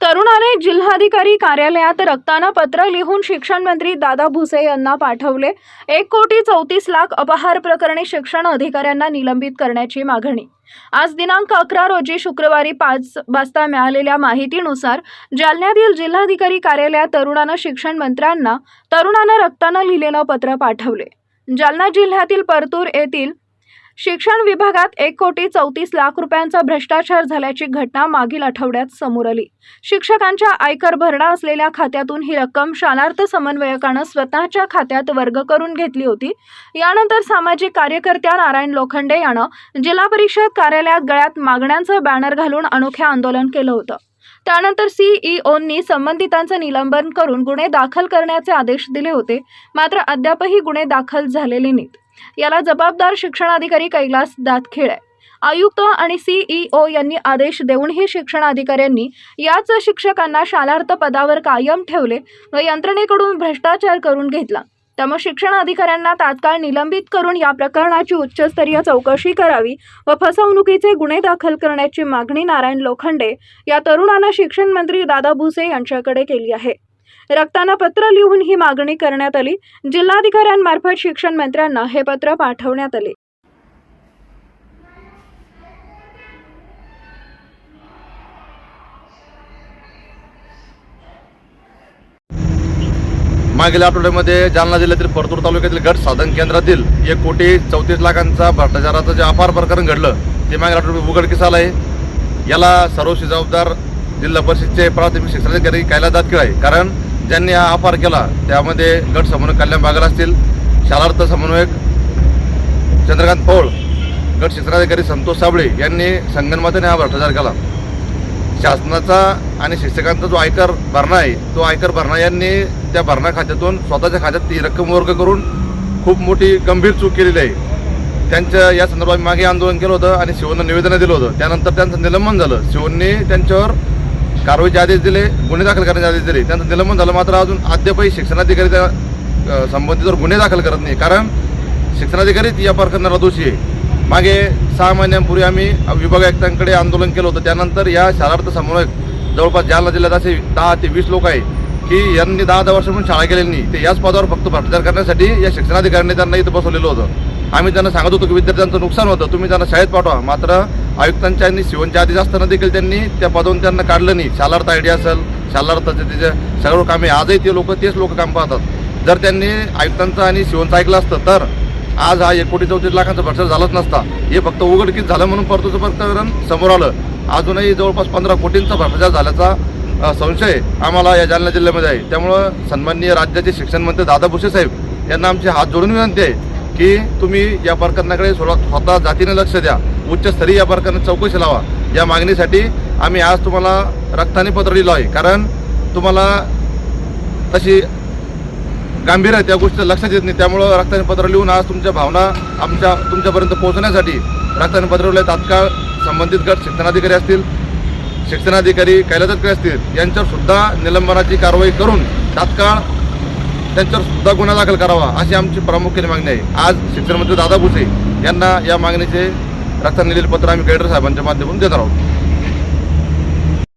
तरुणाने जिल्हाधिकारी कार्यालयात रक्तानं पत्र लिहून शिक्षण मंत्री दादा भुसे यांना पाठवले. एक कोटी चौतीस लाख अपहार प्रकरणी शिक्षण अधिकाऱ्यांना निलंबित करण्याची मागणी. आज दिनांक अकरा रोजी शुक्रवारी पाच वाजता मिळालेल्या माहितीनुसार जालन्यातील जिल्हाधिकारी कार्यालयात तरुणानं शिक्षण मंत्र्यांना तरुणानं रक्तानं लिहिलेलं पत्र पाठवले. जालना जिल्ह्यातील परतूर येथील शिक्षण विभागात एक कोटी चौतीस लाख रुपयांचा भ्रष्टाचार झाल्याची घटना मागील आठवड्यात समोर आली. शिक्षकांच्या आयकर भरणा असलेल्या खात्यातून ही रक्कम शालार्थ समन्वयकानं स्वतःच्या खात्यात वर्ग करून घेतली होती. यानंतर सामाजिक कार्यकर्त्या नारायण लोखंडे यानं जिल्हा परिषद कार्यालयात गळ्यात मागण्यांचं बॅनर घालून अनोखे आंदोलन केलं होतं. त्यानंतर सीईओंनी संबंधितांचं निलंबन करून गुन्हे दाखल करण्याचे आदेश दिले होते. मात्र अद्यापही गुन्हे दाखल झालेले नाहीत. याला जबाबदार शिक्षणाधिकारी कैलास दातखिळे आयुक्त आणि सीईओ यांनी आदेश देऊनही शिक्षणाधिकाऱ्यांनी याच शिक्षकांना शालार्थ पदावर कायम ठेवले व यंत्रणेकडून भ्रष्टाचार करून घेतला. त्यामुळे शिक्षण अधिकाऱ्यांना तात्काळ निलंबित करून या प्रकरणाची उच्चस्तरीय चौकशी करावी व फसवणुकीचे गुन्हे दाखल करण्याची मागणी नारायण लोखंडे या तरुणानं शिक्षण मंत्री दादा भुसे यांच्याकडे केली आहे. रक्तानं पत्र लिहून ही मागणी करण्यात आली. जिल्हाधिकाऱ्यांमार्फत शिक्षण मंत्र्यांना हे पत्र पाठवण्यात आले. मागील आठवड्यामध्ये जालना जिल्ह्यातील परतूर तालुक्यातील गट साधन केंद्रातील एक कोटी चौतीस लाखांचा भ्रष्टाचाराचं जे अपार प्रकरण घडलं ते मागील आठवड्यात उघडकीस आलं आहे याला सर्वस्वी जबाबदार जिल्हा परिषदचे प्राथमिक शिक्षणाधिकारी कैलास दातकीळ आहे. कारण ज्यांनी हा अपार केला त्यामध्ये गट समन्वयक कल्याण बागल असतील शालार्थ समन्वयक चंद्रकांत पौळ गट शिक्षणाधिकारी संतोष साबळे यांनी संगनमताने हा भ्रष्टाचार केला. शासनाचा आणि शिक्षकांचा जो आयकर भरणा आहे तो आयकर भरणा यांनी त्या भरणा खात्यातून स्वतःच्या खात्यात ती रक्कम वर्ग करून खूप मोठी गंभीर चूक केलेली आहे. त्यांच्या या संदर्भात मागे आंदोलन केलं होतं आणि शिवनं निवेदन दिलं होतं. त्यानंतर त्यांचं निलंबन झालं. शिवनने त्यांच्यावर कारवाईचे आदेश दिले गुन्हे दाखल करण्याचे आदेश दिले. त्यांचं निलंबन झालं मात्र अजून अद्यापही शिक्षणाधिकारी त्या संबंधितवर गुन्हे दाखल करत नाही. कारण शिक्षणाधिकारीच या प्रकरणाला दोषी आहे. मागे सहा महिन्यांपूर्वी आम्ही विभाग आयुक्तांकडे आंदोलन केलं होतं. त्यानंतर या शालार्थ समन्वयक जवळपास जालना जिल्ह्यात असे दहा ते वीस लोक आहे की यांनी दहा दहा वर्षापासून शाळा केलेली नाही. ते याच पदावर फक्त भ्रष्टाचार करण्यासाठी या शिक्षणाधिकाऱ्यांनी त्यांना इथं बसवलेलं होतं. आम्ही त्यांना सांगत होतो की विद्यार्थ्यांचं नुकसान होतं. तुम्ही त्यांना शाळेत पाठवा. मात्र आयुक्तांच्या आणि शिवनच्या आधीच असताना देखील त्यांनी त्या पदावरून त्यांना काढलं नाही. शालार्थ आयडिया असेल शालार्थाचे त्याचे सर्व कामे आजही ते लोक तेच लोक काम पाहतात. जर त्यांनी आयुक्तांचं आणि शिवनचं ऐकलं असतं तर आज हा एक कोटी चौतीस लाखांचा भ्रष्टाचार झालाच नसता. हे फक्त उघडकीच झालं म्हणून परतूचं प्रकरण समोर आलं. अजूनही जवळपास पंधरा कोटींचा भ्रष्टाचार झाल्याचा संशय आम्हाला या जालना जिल्ह्यामध्ये आहे. त्यामुळं सन्माननीय राज्याचे शिक्षण मंत्री दादा भुसे साहेब यांना आमची हात जोडून विनंती आहे की तुम्ही या प्रकरणाकडे स्वतः जातीने लक्ष द्या. उच्चस्तरीय या प्रकरणात चौकशी लावा. या मागणीसाठी आम्ही आज तुम्हाला रक्ताने पत्र लिहिलो आहे. कारण तुम्हाला तशी गांभीर आहे त्या गोष्टी लक्षात येत नाही. त्यामुळं रक्ताने पत्र लिहून आज तुमच्या भावना आमच्या तुमच्यापर्यंत पोहोचण्यासाठी रक्ताने पत्र लिहिलं. तात्काळ संबंधित गट शिक्षणाधिकारी असतील शिक्षणाधिकारी कैलासकडे असतील यांच्यावर सुद्धा निलंबनाची कारवाई करून तात्काळ त्यांच्यावर सुद्धा गुन्हा दाखल करावा अशी आमची प्रामुख्याने मागणी आहे. आज शिक्षणमंत्री दादा भुसे यांना या मागणीचे रक्ताने लिहिलेले पत्र आम्ही गैडर साहेबांच्या माध्यमातून देणार आहोत.